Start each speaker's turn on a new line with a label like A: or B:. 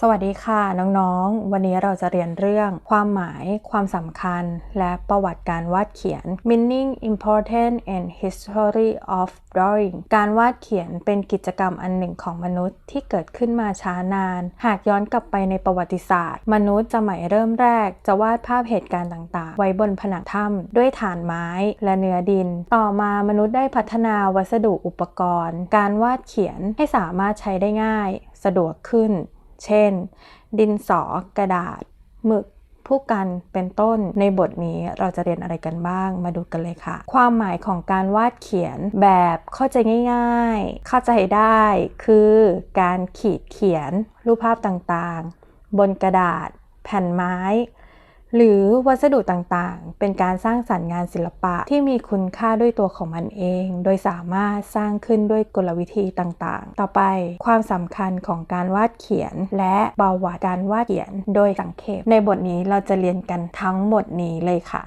A: สวัสดีค่ะ น้องๆ วันนี้เราจะเรียนเรื่อง ความหมาย ความสำคัญ และประวัติการวาดเขียน meaning important and history of drawing การวาดเขียนเป็นกิจกรรมอันหนึ่งของมนุษย์ที่เกิดขึ้นมาช้านาน หากย้อนกลับไปในประวัติศาสตร์ มนุษย์สมัยเริ่มแรก จะวาดภาพเหตุการณ์ต่างๆ ไว้บนผนังถ้ำด้วยฐานไม้และเนื้อดิน ต่อมามนุษย์ได้พัฒนาวัสดุอุปกรณ์ การวาดเขียนให้สามารถใช้ได้ง่าย สะดวกขึ้น เช่น ดินสอกระดาษ หมึกผู้กันเป็นต้นในบทนี้เราจะเรียนอะไรกันบ้างมาดูกันเลยค่ะ ความหมายของการวาดเขียนแบบเข้าใจง่าย ๆ เข้าใจได้คือการขีดเขียนรูปภาพต่างๆ บนกระดาษ แผ่นไม้ หรือวัสดุต่างๆ เป็นการสร้างสรรค์งานศิลปะที่มีคุณค่าด้วยตัวของมันเอง โดยสามารถสร้างขึ้นด้วยกลวิธีต่างๆ ต่อไปความสำคัญของการวาดเขียน และประวัติการวาดเขียนโดยสังเขปในบทนี้เราจะเรียนกันทั้งหมดนี้เลยค่ะ